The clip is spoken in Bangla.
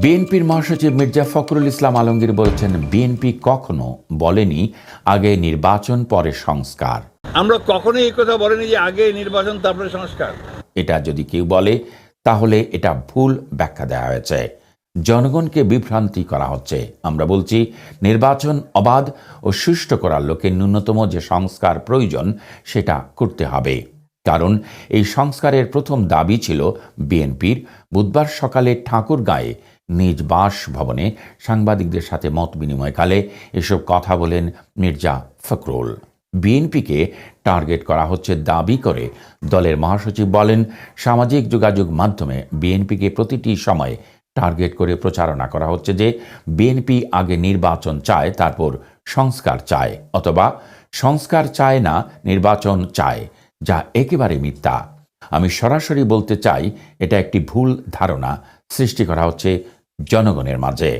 বিএনপির মহাসচিব মির্জা ফখরুল ইসলাম আলমগীর বলছেন বিএনপি কখনো বলেনি আগে নির্বাচন পরে সংস্কার। আমরা কখনোই এই কথা বলিনি যে আগে নির্বাচন তারপরে সংস্কার। এটা যদি কেউ বলে তাহলে এটা ভুল ব্যাখ্যা দেওয়া হয়েছে। জনগণকে বিভ্রান্তি করা হচ্ছে। আমরা বলছি নির্বাচন অবাধ ও সুষ্ঠু করার লোকে ন্যূনতম যে সংস্কার প্রয়োজন সেটা করতে হবে। কারণ এই সংস্কারের প্রথম দাবি ছিল বিএনপির বুধবার সকালে ঠাকুরগাঁয়ে নিজ বাসভবনে সাংবাদিকদের সাথে মত বিনিময়কালে এসব কথা বলেন মির্জা ফখরুল। বিএনপিকে টার্গেট করা হচ্ছে দাবি করে দলের মহাসচিব বলেন, সামাজিক যোগাযোগ মাধ্যমে বিএনপিকে প্রতিটি সময়ে টার্গেট করে প্রচারণা করা হচ্ছে যে বিএনপি আগে নির্বাচন চায়, তারপর সংস্কার চায়, অথবা সংস্কার চায় না, নির্বাচন চায়। যা একেবারে মিথ্যা। আমি সরাসরি বলতে চাই, এটা একটি ভুল ধারণা সৃষ্টি করা হচ্ছে জনগণের মাঝে।